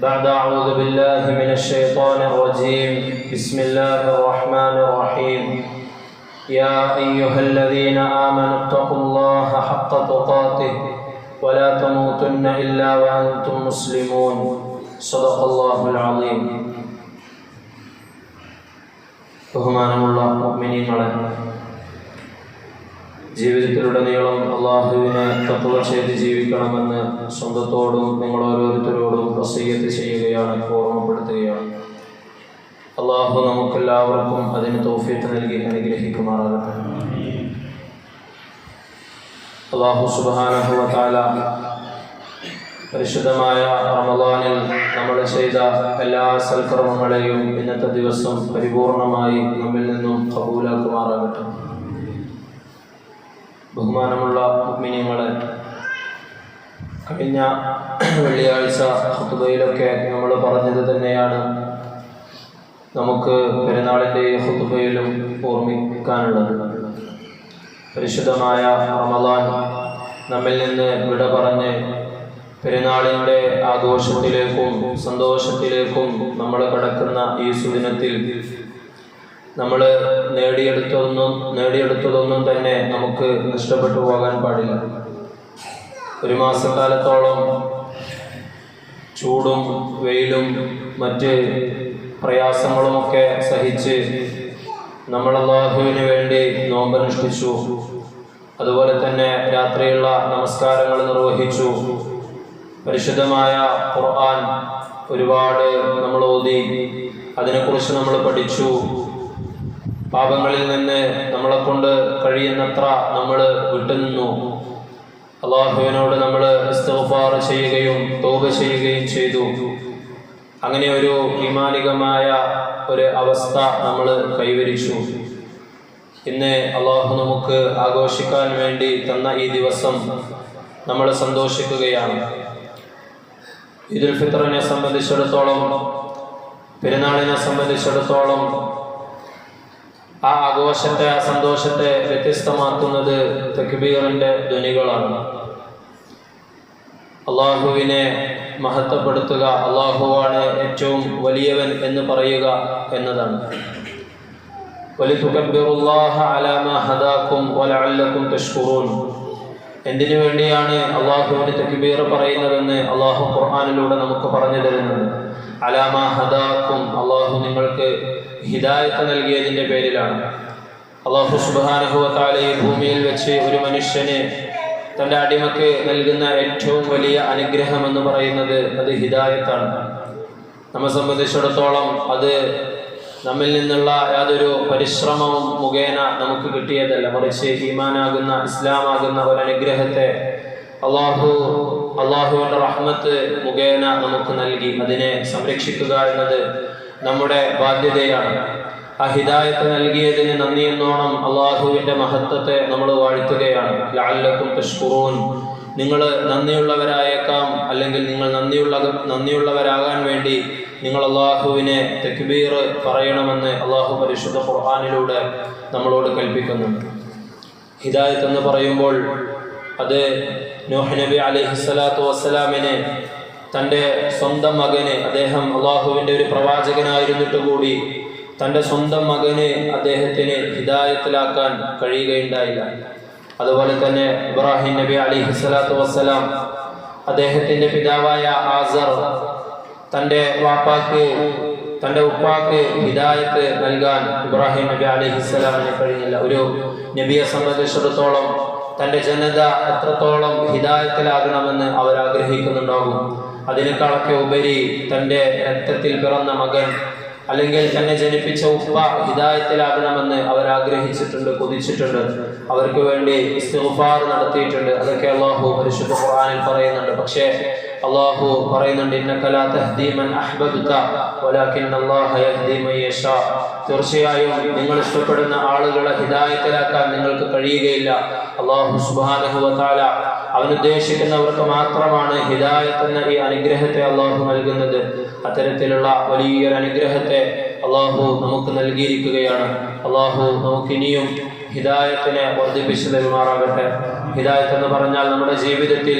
بعد أعوذ بالله من الشيطان الرجيم بسم الله الرحمن الرحيم يا أيها الذين آمنوا اتقوا الله حق تقاته ولا تموتن إلا وأنتم مسلمون صدق الله العظيم ബഹുമാനമുള്ള മുഅ്മിനീങ്ങളെ ജീവിതത്തിലുടനീളം അള്ളാഹുവിനെ തത്വ ചെയ്ത് ജീവിക്കണമെന്ന് സ്വന്തത്തോടും നിങ്ങൾ ഓരോരുത്തരോടും വസീയത്ത് ചെയ്യുകയാണ് ഓർമ്മപ്പെടുത്തുകയാണ്. അള്ളാഹു നമുക്കെല്ലാവർക്കും അതിന് തോഫിയത്ത് നൽകി അനുഗ്രഹിക്കുമാറാകട്ടെ. അള്ളാഹു സുബാനഹുവല പരിശുദ്ധമായ റമദാനിൽ നമ്മൾ ചെയ്ത എല്ലാ സൽക്കർമ്മങ്ങളെയും ഇന്നത്തെ ദിവസം പരിപൂർണമായി നമ്മിൽ നിന്നും കബൂലാക്കുമാറാകട്ടെ. ബഹുമാനമുള്ള മുഗ്മിനിയങ്ങളെ കഴിഞ്ഞ വെള്ളിയാഴ്ച ഹുത്തുബയിലൊക്കെ നമ്മൾ പറഞ്ഞത് തന്നെയാണ്. നമുക്ക് പെരുന്നാളിന്റെ ഹുത്തുബയിലും ഓർമ്മിക്കാനുള്ളത്. പരിശുദ്ധമായ റമദാൻ നമ്മിൽ നിന്ന് വിട പറഞ്ഞ് പെരുന്നാളിന്റെ ആഘോഷത്തിലേക്കും സന്തോഷത്തിലേക്കും നമ്മൾ കടക്കുന്ന ഈ സുദിനത്തിൽ നമ്മൾ നേടിയെടുത്തതൊന്നും നേടിയെടുത്തതൊന്നും തന്നെ നമുക്ക് നഷ്ടപ്പെട്ടു പോകാൻ പാടില്ല. ഒരു മാസക്കാലത്തോളം ചൂടും വെയിലും മറ്റ് പ്രയാസങ്ങളുമൊക്കെ സഹിച്ച് നമ്മൾ അള്ളാഹുവിന് വേണ്ടി നോമ്പനുഷ്ഠിച്ചു. അതുപോലെ തന്നെ രാത്രിയുള്ള നമസ്കാരങ്ങൾ നിർവഹിച്ചു. പരിശുദ്ധമായ ഖുർആൻ ഒരുപാട് നമ്മൾ ഓതി അതിനെക്കുറിച്ച് നമ്മൾ പഠിച്ചു. പാപങ്ങളിൽ നിന്ന് നമ്മളെ കൊണ്ട് കഴിയുന്നത്ര നമ്മൾ വിട്ടുനിന്നു. അള്ളാഹുവിനോട് നമ്മൾ ഇസ്തഫാർ ചെയ്യുകയും തോപ ചെയ്യുകയും ചെയ്തു. അങ്ങനെ ഒരു ഇമാനികമായ ഒരു അവസ്ഥ നമ്മൾ കൈവരിച്ചു. ഇന്ന് അള്ളാഹു നമുക്ക് ആഘോഷിക്കാൻ വേണ്ടി തന്ന ഈ ദിവസം നമ്മൾ സന്തോഷിക്കുകയാണ്. ഈദുൽ ഫിത്തറിനെ സംബന്ധിച്ചിടത്തോളം പെരുന്നാളിനെ സംബന്ധിച്ചിടത്തോളം ആ ആഘോഷത്തെ ആ സന്തോഷത്തെ വ്യത്യസ്തമാക്കുന്നത് തക്ബീറിന്റെ ധ്വനികളാണ്. അള്ളാഹുവിനെ മഹത്വപ്പെടുത്തുക അള്ളാഹുവാണ് ഏറ്റവും വലിയവൻ എന്ന് പറയുക എന്നതാണ്. വലിതുകബ്ബിറുല്ലാഹ അലാമ ഹദാക്കും വലഅല്ലക്കും തഷ്കുറൂൻ. എന്തിനു വേണ്ടിയാണ് അള്ളാഹുവിന്റെ തക്ബീർ പറയുന്നതെന്ന് അള്ളാഹു ഖുർആാനിലൂടെ നമുക്ക് പറഞ്ഞു തരുന്നത്? അലാമ ഹദാക്കും അള്ളാഹു നിങ്ങൾക്ക് ഹിദായത്ത് നൽകിയതിന്റെ പേരിലാണ്. അള്ളാഹു സുബാനുഭവത്താലെ ഈ ഭൂമിയിൽ വെച്ച് ഒരു മനുഷ്യന് തന്റെ അടിമക്ക് നൽകുന്ന ഏറ്റവും വലിയ അനുഗ്രഹം എന്ന് പറയുന്നത് അത് ഹിദായത്താണ്. നമ്മെ സംബന്ധിച്ചിടത്തോളം അത് നമ്മിൽ നിന്നുള്ള യാതൊരു പരിശ്രമവും മുഖേന നമുക്ക് കിട്ടിയതല്ല. മറിച്ച് ഈമാനാകുന്ന ഇസ്ലാമാകുന്ന ഒരു അനുഗ്രഹത്തെ അള്ളാഹു അള്ളാഹുവിന്റെ റഹ്മത്ത് മുഖേന നമുക്ക് നൽകി. അതിനെ സംരക്ഷിക്കുക എന്നത് നമ്മുടെ ബാധ്യതയാണ്. ആ ഹിദായത്ത് നൽകിയതിന് നന്ദിയെന്നോണം അള്ളാഹുവിന്റെ മഹത്വത്തെ നമ്മൾ വാഴ്ത്തുകയാണ്. ലാലക്കും തഷ്കുറൂൻ. നിങ്ങൾ നന്ദിയുള്ളവരായേക്കാം അല്ലെങ്കിൽ നിങ്ങൾ നന്ദിയുള്ള നന്ദിയുള്ളവരാകാൻ വേണ്ടി നിങ്ങൾ അള്ളാഹുവിനെ തെക്ബീർ പറയണമെന്ന് അള്ളാഹു പരിശുദ്ധ ഖുർഹാനിലൂടെ നമ്മളോട് കൽപ്പിക്കുന്നു. ഹിദായത്ത് എന്ന് പറയുമ്പോൾ അത് നോഹ് നബി അലൈഹി സ്വലാത്തു വസ്സലാമിനെ തന്റെ സ്വന്തം മകന് അദ്ദേഹം അള്ളാഹുവിന്റെ ഒരു പ്രവാചകനായിരുന്നിട്ട് കൂടി തന്റെ സ്വന്തം മകന് അദ്ദേഹത്തിന് ഹിദായത്തിലാക്കാൻ കഴിയുകയുണ്ടായില്ല. അതുപോലെ തന്നെ ഇബ്രാഹിം നബി അലിഹി സ്വലാത്തു വസ്സലാം അദ്ദേഹത്തിന്റെ പിതാവായ ആസർ തന്റെ വാപ്പാക്ക് തന്റെ ഉപ്പാക്ക് ഹിദായത്ത് നൽകാൻ ഇബ്രാഹിം നബി അലൈഹി സ്വലാമിന് കഴിഞ്ഞില്ല. ഒരു നബിയെ സംബന്ധിച്ചിടത്തോളം തന്റെ ജനത എത്രത്തോളം ഹിദായത്തിലാകണമെന്ന് അവർ ആഗ്രഹിക്കുന്നുണ്ടാകും അതിനേക്കാളൊക്കെ ഉപരി തന്റെ രക്തത്തിൽ പിറന്ന മകൻ അല്ലെങ്കിൽ തന്നെ ജനിപ്പിച്ച ഉപ്പ ഹിദായത്തിലാകണമെന്ന് അവർ ആഗ്രഹിച്ചിട്ടുണ്ട് കൊതിച്ചിട്ടുണ്ട്. അവർക്ക് വേണ്ടി നടത്തിയിട്ടുണ്ട്. അതൊക്കെ അള്ളാഹു പരിശുദ്ധ ഖുർആനിൽ പറയുന്നുണ്ട്. പക്ഷേ അള്ളാഹു പറയുന്നുണ്ട് ഇന്ന ലാ തഹ്ദി മൻ അഹ്ബബ്ത തീർച്ചയായും നിങ്ങൾ ഇഷ്ടപ്പെടുന്ന ആളുകളെ ഹിദായത്തിലാക്കാൻ നിങ്ങൾക്ക് കഴിയുകയില്ല. അള്ളാഹു സുബ്ഹാനഹു വ അവൻ മാത്രമാണ് ഹിദായത്ത് എന്ന ഈ അനുഗ്രഹത്തെ അള്ളാഹു നൽകുന്നത്. അത്തരത്തിലുള്ള വലിയൊരു അനുഗ്രഹത്തെ അള്ളാഹു നമുക്ക് നൽകിയിരിക്കുകയാണ്. അള്ളാഹു നമുക്കിനിയും ഹിദായത്തിനെ വർദ്ധിപ്പിച്ചു തരുമാറാകട്ടെ. ഹിദായത്ത് എന്ന് പറഞ്ഞാൽ നമ്മുടെ ജീവിതത്തിൽ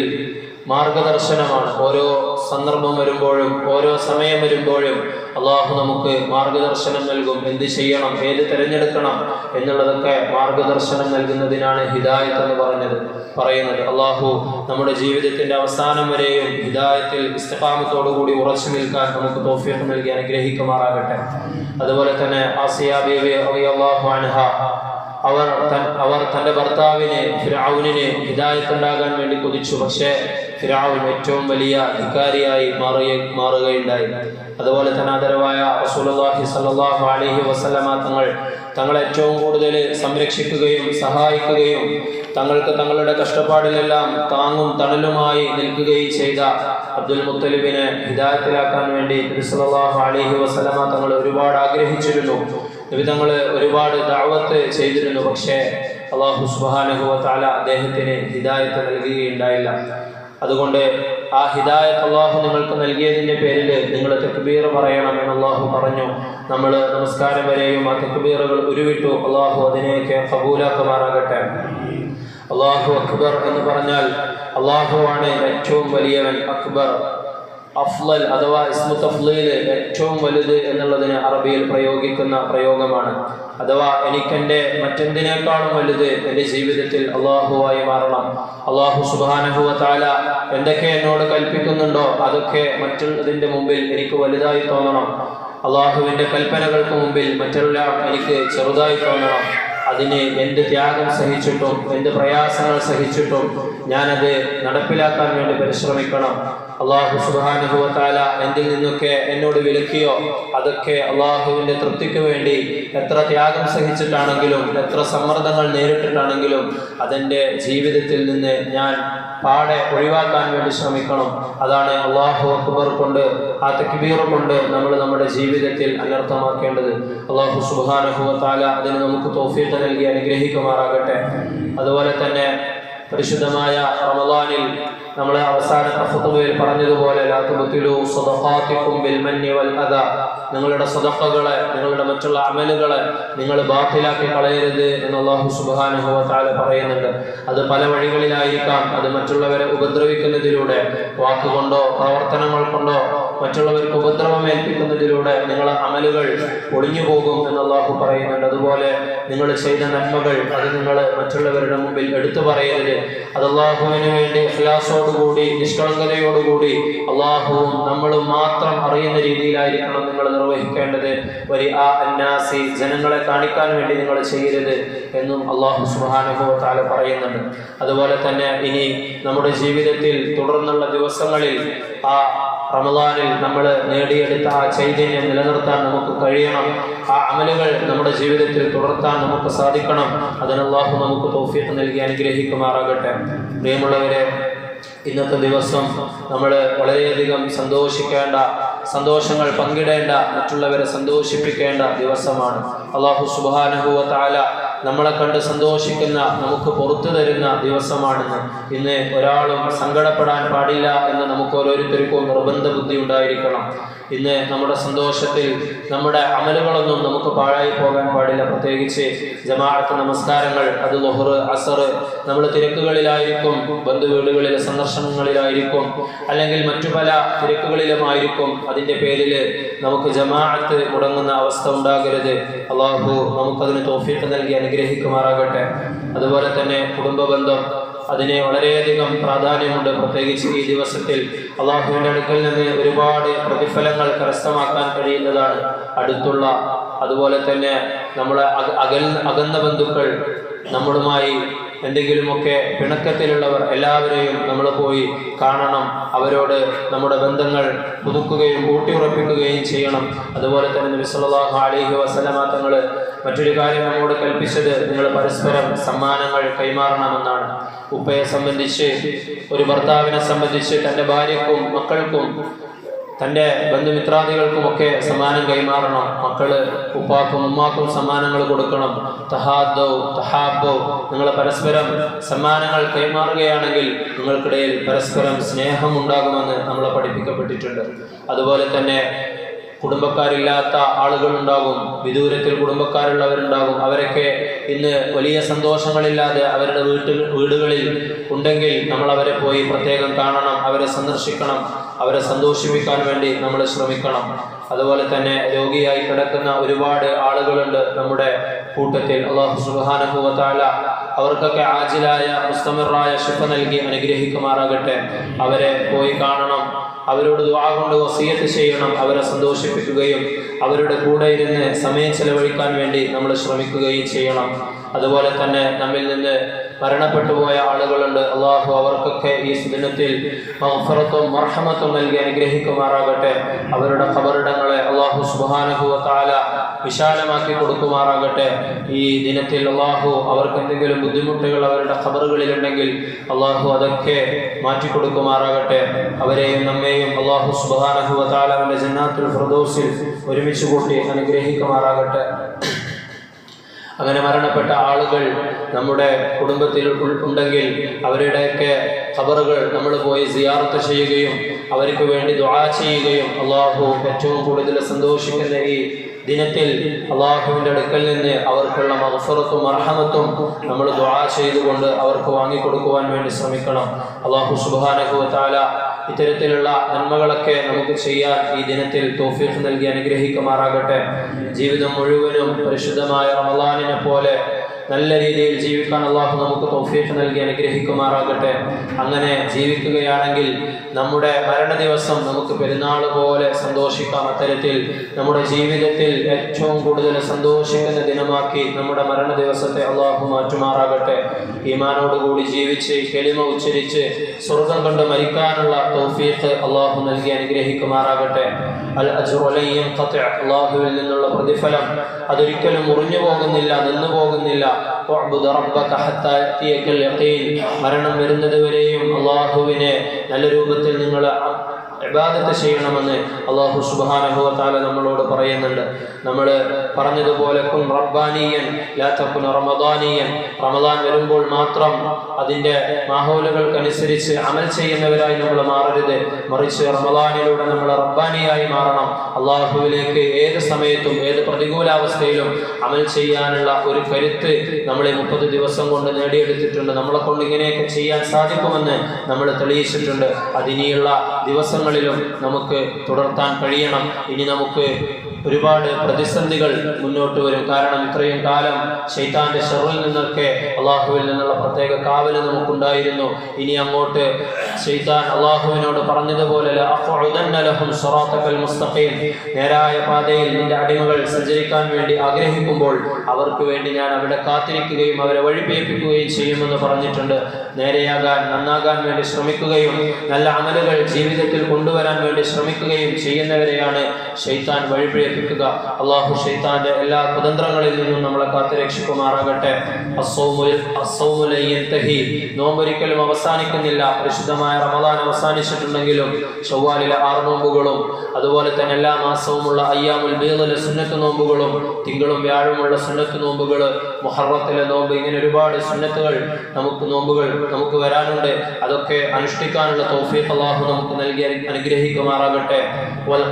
മാർഗദർശനമാണ്. ഓരോ സന്ദർഭം വരുമ്പോഴും ഓരോ സമയം വരുമ്പോഴും അള്ളാഹു നമുക്ക് മാർഗദർശനം നൽകും. എന്ത് ചെയ്യണം? ഏത് തിരഞ്ഞെടുക്കണം? എന്നുള്ളതൊക്കെ മാർഗദർശനം നൽകുന്നതിനാണ് ഹിദായത്ത് എന്ന് പറഞ്ഞത് പറയുന്നത്. അള്ളാഹു നമ്മുടെ ജീവിതത്തിന്റെ അവസാനം വരെയും ഹിദായത്തിൽ ഇസ്തഫാമത്തോടുകൂടി ഉറച്ചു നിൽക്കാൻ നമുക്ക് തോഫിയൊക്കെ നൽകി അനുഗ്രഹിക്കുമാറാകട്ടെ. അതുപോലെ തന്നെ ആസിയ ബീവി അള്ളാഹു അൻഹ അവർ അവർ തന്റെ ഭർത്താവിനെ ഫിറാവുനെ ഹിതായത്തുണ്ടാകാൻ വേണ്ടി കൊതിച്ചു. പക്ഷേ ഫിറാവുൻ ഏറ്റവും വലിയ അധികാരിയായി മാറുക മാറുകയുണ്ടായി. അതുപോലെ തന്നെ ആദരവായ റസൂലുള്ളാഹി സ്വല്ലല്ലാഹു അലൈഹി വസല്ലമ തങ്ങൾ തങ്ങളെ ഏറ്റവും കൂടുതൽ സംരക്ഷിക്കുകയും സഹായിക്കുകയും തങ്ങൾക്ക് തങ്ങളുടെ കഷ്ടപ്പാടിലെല്ലാം താങ്ങും തണലുമായി നിൽക്കുകയും ചെയ്ത അബ്ദുൽ മുത്തലിബിനെ ഹിദായത്തിലാക്കാൻ വേണ്ടി നബി സല്ലല്ലാഹു അലൈഹി വസല്ലമ തങ്ങൾ ഒരുപാട് ആഗ്രഹിച്ചിരുന്നു. നബി തങ്ങൾ ഒരുപാട് ദാവത്ത് ചെയ്തിരുന്നു. പക്ഷേ അള്ളാഹു തആല അദ്ദേഹത്തിന് ഹിദായത്ത് നൽകുകയുണ്ടായില്ല. അതുകൊണ്ട് ആ ഹിദായത്ത് അള്ളാഹു നിങ്ങൾക്ക് നൽകിയതിന്റെ പേരിൽ നിങ്ങൾ തെക്കുബീർ പറയണം എന്ന് അള്ളാഹു പറഞ്ഞു. നമ്മൾ നമസ്കാരം വരെയും ആ തെക്കുബീറുകൾ ഉരുവിട്ടു. അള്ളാഹു അതിനെയൊക്കെ കബൂലാക്കുമാറാകട്ടെ. അള്ളാഹു അക്ബർ എന്ന് പറഞ്ഞാൽ അള്ളാഹു ആണ് ഏറ്റവും വലിയവൻ അക്ബർ. അഫ്ലൽ അഥവാ ഇസ്മു തഫ്ലീൽ ഏറ്റവും വലുത് എന്നുള്ളതിന് അറബിയിൽ പ്രയോഗിക്കുന്ന പ്രയോഗമാണ്. അഥവാ എനിക്കെന്റെ മറ്റെന്തിനേക്കാളും വലുത് എന്റെ ജീവിതത്തിൽ അള്ളാഹുവായി മാറണം. അള്ളാഹു സുബാനഹുവ താല എന്തൊക്കെ എന്നോട് കൽപ്പിക്കുന്നുണ്ടോ അതൊക്കെ മറ്റുള്ളതിന്റെ മുമ്പിൽ എനിക്ക് വലുതായി തോന്നണം. അള്ളാഹുവിന്റെ കൽപ്പനകൾക്ക് മുമ്പിൽ മറ്റെല്ലാം എനിക്ക് ചെറുതായി തോന്നണം. അതിന് എന്റെ ത്യാഗം സഹിച്ചിട്ടും എന്റെ പ്രയാസങ്ങൾ സഹിച്ചിട്ടും ഞാനത് നടപ്പിലാക്കാൻ വേണ്ടി പരിശ്രമിക്കണം. അള്ളാഹു സുബാനുഭവത്താല എന്തിൽ നിന്നൊക്കെ എന്നോട് വിലക്കിയോ? അതൊക്കെ അള്ളാഹുവിന്റെ തൃപ്തിക്ക് വേണ്ടി എത്ര ത്യാഗം സഹിച്ചിട്ടാണെങ്കിലും എത്ര സമ്മർദ്ദങ്ങൾ നേരിട്ടിട്ടാണെങ്കിലും അതെന്റെ ജീവിതത്തിൽ നിന്ന് ഞാൻ പാടെ ഒഴിവാക്കാൻ വേണ്ടി ശ്രമിക്കണം. അതാണ് അള്ളാഹു അക്ബർ കൊണ്ട് ആ തക്ബീർ കൊണ്ട് നമ്മൾ നമ്മുടെ ജീവിതത്തിൽ അനർത്ഥമാക്കേണ്ടത്. അള്ളാഹു സുബാനുഭവത്താല അതിന് നമുക്ക് തോഫീത്ത് നൽകി അനുഗ്രഹിക്കുമാറാകട്ടെ അതുപോലെ തന്നെ പരിശുദ്ധമായ റമദാനിൽ നമ്മൾ അവസാന ഖുതുബയിൽ പറഞ്ഞതുപോലെ നിങ്ങളുടെ സദഖകളെ നിങ്ങളുടെ മറ്റുള്ള അമലുകളെ നിങ്ങൾ ബാത്തിലാക്കി കളയരുത് എന്ന് സുബ്ഹാനഹു വ പറയുന്നുണ്ട്. അത് പല വഴികളിലായിരിക്കാം. അത് മറ്റുള്ളവരെ ഉപദ്രവിക്കുന്നതിലൂടെ വാക്കുകൊണ്ടോ പ്രവർത്തനങ്ങൾ കൊണ്ടോ മറ്റുള്ളവർക്ക് ഉപദ്രവം ഏൽപ്പിക്കുന്നതിലൂടെ നിങ്ങളെ അമലുകൾ ഒളിഞ്ഞു പോകും എന്ന് അല്ലാഹു പറയുന്നുണ്ട്. അതുപോലെ നിങ്ങൾ ചെയ്ത നന്മകൾ അത് നിങ്ങൾ മറ്റുള്ളവരുടെ മുമ്പിൽ എടുത്തു പറയരുത്. അത് അള്ളാഹുവിന് വേണ്ടി ഇഖ്ലാസോടുകൂടി നിഷ്കളങ്കതയോടുകൂടി അള്ളാഹുവും നമ്മളും മാത്രം അറിയുന്ന രീതിയിലായിരിക്കണം നിങ്ങൾ നിർവഹിക്കേണ്ടത്. വരി ആ അന്നാസി ജനങ്ങളെ കാണിക്കാൻ വേണ്ടി നിങ്ങൾ ചെയ്യരുത് എന്നും അള്ളാഹു സുഹാനുഭവത്താല താല പറയുന്നുണ്ട്. അതുപോലെ തന്നെ ഇനി നമ്മുടെ ജീവിതത്തിൽ തുടർന്നുള്ള ദിവസങ്ങളിൽ ആ റമദാനിൽ നമ്മൾ നേടിയെടുത്ത ആ ചൈതന്യം നിലനിർത്താൻ നമുക്ക് കഴിയണം. ആ അമലുകൾ നമ്മുടെ ജീവിതത്തിൽ തുടർത്താൻ നമുക്ക് സാധിക്കണം. അതിന് അള്ളാഹു നമുക്ക് തോഫിയത്ത് നൽകി അനുഗ്രഹിക്കുമാറാകട്ടെ. പ്രിയമുള്ളവരെ ഇന്നത്തെ ദിവസം നമ്മൾ വളരെയധികം സന്തോഷിക്കേണ്ട സന്തോഷങ്ങൾ പങ്കിടേണ്ട മറ്റുള്ളവരെ സന്തോഷിപ്പിക്കേണ്ട ദിവസമാണ്. അള്ളാഹു സുബാനഹുവ താല നമ്മളെ കണ്ട് സന്തോഷിക്കുന്ന നമുക്ക് പുറത്തു തരുന്ന ദിവസമാണെന്ന് ഇന്ന് ഒരാളും സങ്കടപ്പെടാൻ പാടില്ല എന്ന് നമുക്ക് ഓരോരുത്തർക്കും നിർബന്ധ ബുദ്ധി ഉണ്ടായിരിക്കണം. ഇന്ന് നമ്മുടെ സന്തോഷത്തിൽ നമ്മുടെ അമലുകളൊന്നും നമുക്ക് പാഴായി പോകാൻ പാടില്ല. പ്രത്യേകിച്ച് ജമാഅത്ത് നമസ്കാരങ്ങൾ അത് ലൊഹർ അസർ നമ്മൾ തിരക്കുകളിലായിരിക്കും ബന്ധുവീടുകളിലെ സന്ദർശനങ്ങളിലായിരിക്കും അല്ലെങ്കിൽ മറ്റു പല തിരക്കുകളിലുമായിരിക്കും അതിന്റെ പേരിൽ നമുക്ക് ജമാഅത്ത് മുടങ്ങുന്ന അവസ്ഥ ഉണ്ടാകരുത്. അള്ളാഹു നമുക്കതിന് തോഫീക്ക് നൽകി അനുഗ്രഹിക്കുമാറാകട്ടെ. അതുപോലെ തന്നെ കുടുംബ ബന്ധം അതിന് വളരെയധികം പ്രാധാന്യമുണ്ട്. പ്രത്യേകിച്ച് ഈ ദിവസത്തിൽ അള്ളാഹുവിന്റെ അടുക്കൽ നിന്ന് ഒരുപാട് പ്രതിഫലങ്ങൾ കരസ്ഥമാക്കാൻ കഴിയുന്നതാണ് അടുത്തുള്ള. അതുപോലെ തന്നെ നമ്മുടെ അക- അകൽ അകന്ന ബന്ധുക്കൾ നമ്മളുമായി എന്തെങ്കിലുമൊക്കെ പിണക്കത്തിലുള്ളവർ എല്ലാവരെയും നമ്മൾ പോയി കാണണം. അവരോട് നമ്മുടെ ബന്ധങ്ങൾ പുതുക്കുകയും ഊട്ടിയുറപ്പിക്കുകയും ചെയ്യണം. അതുപോലെ തന്നെ സല്ലല്ലാഹു അലൈഹി വസല്ലമ തങ്ങൾ മറ്റൊരു കാര്യം നമ്മോട് കൽപ്പിച്ചത്. നിങ്ങൾ പരസ്പരം സമ്മാനങ്ങൾ കൈമാറണമെന്നാണ്. ഉപ്പയെ സംബന്ധിച്ച് ഒരു ഭർത്താവിനെ സംബന്ധിച്ച് തന്റെ ഭാര്യക്കും മക്കൾക്കും തന്റെ ബന്ധുമിത്രാദികൾക്കുമൊക്കെ സമ്മാനം കൈമാറണം. മക്കൾ ഉപ്പാക്കും ഉമ്മാക്കും സമ്മാനങ്ങൾ കൊടുക്കണം. തഹാദോ തഹാബോ നിങ്ങൾ പരസ്പരം സമ്മാനങ്ങൾ കൈമാറുകയാണെങ്കിൽ നിങ്ങൾക്കിടയിൽ പരസ്പരം സ്നേഹം ഉണ്ടാകുമെന്ന് നമ്മളെ പഠിപ്പിക്കപ്പെട്ടിട്ടുണ്ട്. അതുപോലെ തന്നെ കുടുംബക്കാരില്ലാത്ത ആളുകളുണ്ടാകും. വിദൂരത്തിൽ കുടുംബക്കാരുള്ളവരുണ്ടാകും. അവരൊക്കെ ഇന്ന് വലിയ സന്തോഷങ്ങളില്ലാതെ അവരുടെ വീട്ടിൽ വീടുകളിൽ ഉണ്ടെങ്കിൽ നമ്മൾ അവരെ പോയി പ്രത്യേകം കാണണം അവരെ സന്ദർശിക്കണം അവരെ സന്തോഷിപ്പിക്കാൻ വേണ്ടി നമ്മൾ ശ്രമിക്കണം. അതുപോലെ തന്നെ രോഗിയായി കിടക്കുന്ന ഒരുപാട് ആളുകളുണ്ട് നമ്മുടെ കൂട്ടത്തിൽ അള്ളാഹു സുബാനുഭവത്താല അവർക്കൊക്കെ ആജിലായ മുസ്തമിറായ ശുഭ നൽകി അനുഗ്രഹിക്കുമാറാകട്ടെ. അവരെ പോയി കാണണം. അവരോട് ദുആ കൊണ്ട് വസീയത്ത് ചെയ്യണം. അവരെ സന്തോഷിപ്പിക്കുകയും അവരുടെ കൂടെ ഇരുന്ന് സമയം ചെലവഴിക്കാൻ വേണ്ടി നമ്മൾ ശ്രമിക്കുകയും ചെയ്യണം. അതുപോലെ തന്നെ നമ്മിൽ നിന്ന് മരണപ്പെട്ടു പോയ ആളുകളുണ്ട്. അള്ളാഹു അവർക്കൊക്കെ ഈ സുദിനത്തിൽ മഹഫറത്തും മർഹമത്തും നൽകി അനുഗ്രഹിക്കുമാറാകട്ടെ. അവരുടെ ഖബറിടങ്ങളെ അള്ളാഹു സുബാനുഭവ താല വിശാലമാക്കി കൊടുക്കുമാറാകട്ടെ. ഈ ദിനത്തിൽ അള്ളാഹു അവർക്ക് എന്തെങ്കിലും ബുദ്ധിമുട്ടുകൾ അവരുടെ ഖബറുകളിലുണ്ടെങ്കിൽ അള്ളാഹു അതൊക്കെ മാറ്റി മാറ്റിക്കൊടുക്കുമാറാകട്ടെ. അവരെയും നമ്മെയും അള്ളാഹു അവന്റെ ജന്നാത്തുൽ ഫിർദൗസിൽ ഒരുമിച്ച് കൂട്ടി അനുഗ്രഹിക്കുമാറാകട്ടെ. അങ്ങനെ മരണപ്പെട്ട ആളുകൾ നമ്മുടെ കുടുംബത്തിൽ ഉണ്ടെങ്കിൽ അവരുടെയൊക്കെ ഖബറുകൾ നമ്മൾ പോയി സിയാർത്ത് ചെയ്യുകയും അവർക്ക് വേണ്ടി ദുആ ചെയ്യുകയും അള്ളാഹു ഏറ്റവും കൂടുതൽ സന്തോഷിക്കുന്ന ഈ ദിനത്തിൽ അള്ളാഹുവിന്റെ അടുക്കൽ നിന്ന് അവർക്കുള്ള മഹഫറത്തും അർഹമത്തും നമ്മൾ ദുആ ചെയ്തുകൊണ്ട് അവർക്ക് വാങ്ങിക്കൊടുക്കുവാൻ വേണ്ടി ശ്രമിക്കണം. അള്ളാഹു സുബാനഹുവത്താല ഇത്തരത്തിലുള്ള നന്മകളൊക്കെ നമുക്ക് ചെയ്യാൻ ഈ ദിനത്തിൽ തോഫീഫ് നൽകി അനുഗ്രഹിക്കുമാറാകട്ടെ. ജീവിതം മുഴുവനും പരിശുദ്ധമായ റമലാനിനെ പോലെ നല്ല രീതിയിൽ ജീവിക്കാൻ അള്ളാഹു നമുക്ക് തൗഫീഫ് നൽകി അനുഗ്രഹിക്കുമാറാകട്ടെ. അങ്ങനെ ജീവിക്കുകയാണെങ്കിൽ നമ്മുടെ മരണ ദിവസം നമുക്ക് പെരുന്നാൾ പോലെ സന്തോഷിക്കാം. അത്തരത്തിൽ നമ്മുടെ ജീവിതത്തിൽ ഏറ്റവും കൂടുതൽ സന്തോഷിക്കുന്ന ദിനമാക്കി നമ്മുടെ മരണ ദിവസത്തെ അള്ളാഹു മാറ്റുമാറാകട്ടെ. ഈമാനോടുകൂടി ജീവിച്ച് കെളിമ ഉച്ചരിച്ച് സ്വർഗം കൊണ്ട് മരിക്കാനുള്ള തൗഫീഖ് അള്ളാഹു നൽകി അനുഗ്രഹിക്കുമാറാകട്ടെ. അൽ അള്ളാഹുവിൽ നിന്നുള്ള പ്രതിഫലം അതൊരിക്കലും മുറിഞ്ഞു പോകുന്നില്ല നിന്നു പോകുന്നില്ല മരണം വരുന്നത് വരെയും അള്ളാഹുവിനെ നല്ല രൂപത്തിൽ നിങ്ങൾ ഇബാദത്ത് ചെയ്യണമെന്ന് അള്ളാഹു സുബ്ഹാനഹു വതആല നമ്മളോട് പറയുന്നുണ്ട്. നമ്മൾ പറഞ്ഞതുപോലെ കുൻ റബ്ബാനീയൻ ലാ റമദാനീയൻ. റമദാൻ വരുമ്പോൾ മാത്രം അതിന്റെ മാഹോലുകൾക്കനുസരിച്ച് അമൽ ചെയ്യുന്നവരായി നമ്മൾ മാറരുത്. മറിച്ച് റമദാനിലൂടെ നമ്മൾ റബ്ബാനിയായി മാറണം. അള്ളാഹുവിലേക്ക് ഏത് സമയത്തും ഏത് പ്രതികൂലാവസ്ഥയിലും അമൽ ചെയ്യാനുള്ള ഒരു കരുത്ത് നമ്മളെ മുപ്പത് ദിവസം കൊണ്ട് നേടിയെടുത്തിട്ടുണ്ട്. നമ്മളെ കൊണ്ട് ഇങ്ങനെയൊക്കെ ചെയ്യാൻ സാധിക്കുമെന്ന് നമ്മൾ തെളിയിച്ചിട്ടുണ്ട്. അതിനിയുള്ള ദിവസങ്ങളിലും നമുക്ക് തുടർത്താൻ കഴിയണം. ഇനി നമുക്ക് ഒരുപാട് പ്രതിസന്ധികൾ മുന്നോട്ട് വരും. കാരണം ഇത്രയും കാലം ഷെയ്ത്താന്റെ ഷെറിൽ നിന്നൊക്കെ അള്ളാഹുവിൽ നിന്നുള്ള പ്രത്യേക കാവൽ നമുക്കുണ്ടായിരുന്നു. ഇനി അങ്ങോട്ട് ഷെയ്ത്താൻ അള്ളാഹുവിനോട് പറഞ്ഞതുപോലെ. നേരായ പാതയിൽ നിന്റെ അടിമകൾ സഞ്ചരിക്കാൻ വേണ്ടി ആഗ്രഹിക്കുമ്പോൾ അവർക്ക് വേണ്ടി ഞാൻ അവിടെ കാത്തിരിക്കുകയും അവരെ വഴിപേപ്പിക്കുകയും ചെയ്യുമെന്ന് പറഞ്ഞിട്ടുണ്ട്. നേരെയാകാൻ നന്നാകാൻ വേണ്ടി ശ്രമിക്കുകയും നല്ല അമലുകൾ ജീവിതത്തിൽ കൊണ്ടുവരാൻ വേണ്ടി ശ്രമിക്കുകയും ചെയ്യുന്നവരെയാണ് ഷെയ്ത്താൻ വഴിപിഴപ്പിക്കുക അള്ളാഹു ഷെയ്ത്താന്റെ എല്ലാ കുതന്ത്രങ്ങളിൽ നിന്നും നമ്മളെ കാത്തുരക്ഷിക്കുമാറാകട്ടെ രക്ഷിക്കുമാറാകട്ടെ. നോമ്പൊരിക്കലും അവസാനിക്കുന്നില്ല. പരിശുദ്ധമായ റമദാൻ അവസാനിച്ചിട്ടുണ്ടെങ്കിലും ചൊവ്വാലിലെ ആറ് നോമ്പുകളും അതുപോലെ തന്നെ എല്ലാ മാസവുമുള്ള അയ്യാമുൽ ബീദിലെ സുന്നത്ത് നോമ്പുകളും തിങ്കളും വ്യാഴമുള്ള സുന്നത്ത് നോമ്പുകൾ മുഹറത്തിലെ നോമ്പ് ഇങ്ങനെ ഒരുപാട് സുന്നത്തുകൾ നമുക്ക് നോമ്പുകൾ നമുക്ക് വരാനുണ്ട്. അതൊക്കെ അനുഷ്ഠിക്കാനുള്ള തൗഫീഖ് അള്ളാഹു നമുക്ക് നൽകി അനു- അനുഗ്രഹിക്കുമാറാകട്ടെ. വൽ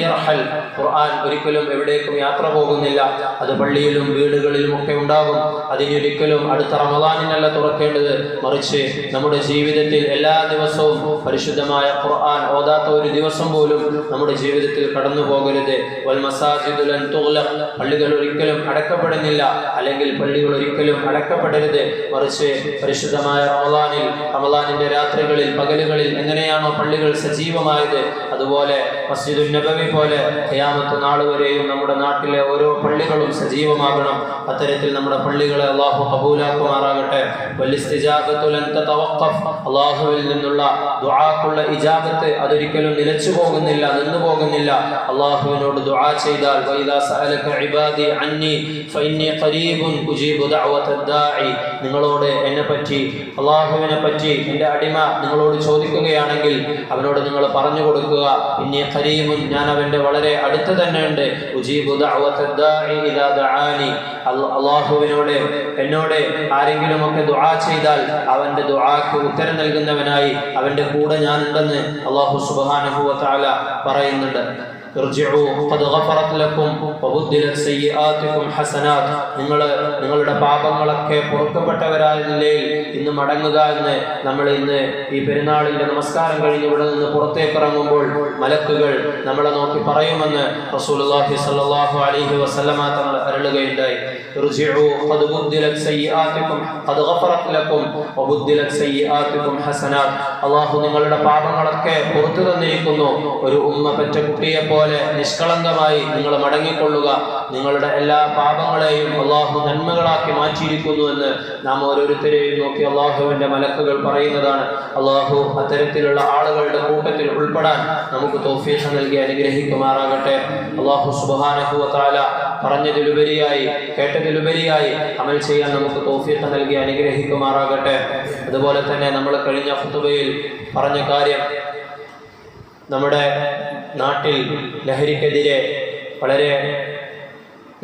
യർഹൽ. ഖുർആൻ ഒരിക്കലും എവിടേക്കും യാത്ര പോകുന്നില്ല. അത് പള്ളിയിലും വീടുകളിലും ഒക്കെ ഉണ്ടാകും. അതിനൊരിക്കലും അടുത്ത റമദാനിനല്ല തുറക്കേണ്ടത്. മറിച്ച് നമ്മുടെ ജീവിതത്തിൽ എല്ലാ ദിവസവും പരിശുദ്ധമായ ഖുർആൻ ഓതാത്ത ഒരു ദിവസം പോലും നമ്മുടെ ജീവിതത്തിൽ കടന്നു പോകരുത്. വൽ മസാജിദു ലൻ തുഗ്ലഖ്. പള്ളികൾ ഒരിക്കലും അടക്കപ്പെടുന്നില്ല. അല്ലെങ്കിൽ പള്ളികൾ ഒരിക്കലും അടക്കപ്പെടരുത്. മറിച്ച് പരിശുദ്ധമായ റമദാനിൽ റമദാനിന്റെ രാത്രികളിൽ പകലുകളിൽ എങ്ങനെയാണോ പള്ളികൾ സജീവമായി സജീവമായത്? അതുപോലെ മസ്ജിദുൽ നബവി പോലെ ഖിയാമത്ത് നാൾ വരെയും നമ്മുടെ നാട്ടിലെ ഓരോ പള്ളികളും സജീവമാകണം. അത്തരത്തിൽ നമ്മുടെ പള്ളികളെ അള്ളാഹു കബൂലാക്കുമാറാകട്ടെ. അള്ളാഹുവിൽ നിന്നുള്ള ദുആക്കുള്ള ഇജാബത്ത് അതൊരിക്കലും നിലച്ചു പോകുന്നില്ല നിന്നു പോകുന്നില്ല. അള്ളാഹുവിനോട് ദുആ ചെയ്താൽ നിങ്ങളോട് എന്നെ പറ്റി അള്ളാഹുവിനെ പറ്റി എന്റെ അടിമ നിങ്ങളോട് ചോദിക്കുകയാണെങ്കിൽ അവനോട് നിങ്ങൾ പറഞ്ഞു കൊടുക്കുക ഇന്നി ഖരീബുൻ ഞാൻ അവന്റെ വളരെ അടുത്ത് തന്നെയുണ്ട്. അള്ളാഹുവിനോട് എന്നോട് ആരെങ്കിലും ഒക്കെ ദുആ ചെയ്താൽ അവന്റെ ദുആക്ക് ഉത്തരം നൽകുന്നവനായി അവന്റെ കൂടെ ഞാനുണ്ടെന്ന് അള്ളാഹു സുബ്ഹാനഹു വ തആല പറയുന്നുണ്ട്. ارجعوا قد غفرت لكم وبدلت سيئاتكم حسنات നിങ്ങൾ നിങ്ങളുടെ പാപങ്ങളൊക്കെ പൊറുക്കപ്പെട്ടവരായ നിലയിൽ ഇന്ന് മടങ്ങുക എന്ന് നമ്മൾ ഇന്ന് ഈ പെരുന്നാളിന്റെ നമസ്കാരം കഴിഞ്ഞ് ഇവിടെ നിന്ന് പുറത്തേക്ക് ഇറങ്ങുമ്പോൾ മലക്കുകൾ നമ്മളെ നോക്കി പറയുമെന്ന് റസൂലുള്ളാഹി സ്വല്ലല്ലാഹു അലൈഹി വസല്ലമ തങ്ങൾ അരുളുകയുണ്ടായി ارجعوا قد بدلت سيئاتكم قد غفرت لكم وبدلت سيئاتكم حسنات അള്ളാഹു നിങ്ങളുടെ പാപങ്ങളൊക്കെ പുറത്തു തന്നിരിക്കുന്നു. ഒരു ഉമ്മ പെറ്റ കുട്ടിയെ പോലെ നിഷ്കളങ്കമായി നിങ്ങൾ മടങ്ങിക്കൊള്ളുക. നിങ്ങളുടെ എല്ലാ പാപങ്ങളെയും അള്ളാഹു നന്മകളാക്കി മാറ്റിയിരിക്കുന്നു എന്ന് നാം ഓരോരുത്തരെയും നോക്കി അള്ളാഹുവിന്റെ മലക്കുകൾ പറയുന്നതാണ്. അള്ളാഹു അത്തരത്തിലുള്ള ആളുകളുടെ കൂട്ടത്തിൽ ഉൾപ്പെടാൻ നമുക്ക് തോഫീഷ നൽകി അനുഗ്രഹിക്കുമാറാകട്ടെ. അള്ളാഹു സുബാനഹു പറഞ്ഞതിലുപരിയായി കേട്ടതിലുപരിയായി അമൽ ചെയ്യാൻ നമുക്ക് തോഫിയത്ത് നൽകി അനുഗ്രഹിക്കുമാറാകട്ടെ. അതുപോലെ തന്നെ നമ്മൾ കഴിഞ്ഞ ഫുത്തുബയിൽ പറഞ്ഞ കാര്യം നമ്മുടെ നാട്ടിൽ ലഹരിക്കെതിരെ വളരെ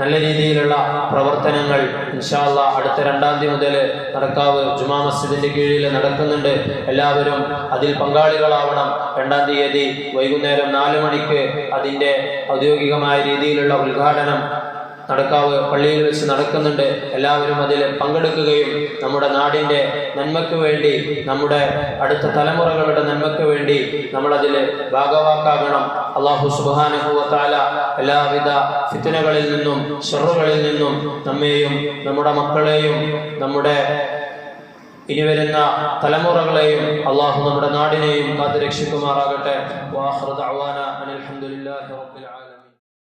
നല്ല രീതിയിലുള്ള പ്രവർത്തനങ്ങൾ ഇൻഷാല്ല അടുത്ത രണ്ടാം തീയതി മുതൽ നടക്കാവ് ജുമാ മസ്ജിദിന്റെ കീഴിൽ നടക്കുന്നുണ്ട്. എല്ലാവരും അതിൽ പങ്കാളികളാവണം. രണ്ടാം തീയതി വൈകുന്നേരം നാല് മണിക്ക് അതിന്റെ ഔദ്യോഗികമായ രീതിയിലുള്ള ഉദ്ഘാടനം നടക്കാവ് പള്ളിയിൽ വെച്ച് നടക്കുന്നുണ്ട്. എല്ലാവരും അതിൽ പങ്കെടുക്കുകയും നമ്മുടെ നാടിന്റെ നന്മയ്ക്ക് വേണ്ടി നമ്മുടെ അടുത്ത തലമുറകളുടെ നന്മയ്ക്ക് വേണ്ടി നമ്മളതിൽ ഭാഗവാക്കാകണം. അള്ളാഹു സുബാനുഭവത്താല എല്ലാവിധ ഫിത്തനകളിൽ നിന്നും ഷെറുകളിൽ നിന്നും നമ്മെയും നമ്മുടെ മക്കളെയും നമ്മുടെ ഇനി വരുന്ന തലമുറകളെയും അള്ളാഹു നമ്മുടെ നാടിനെയും കാത്തുരക്ഷിക്കുമാറാകട്ടെ. വാഹൃദ അവാന റബ്ബിൽ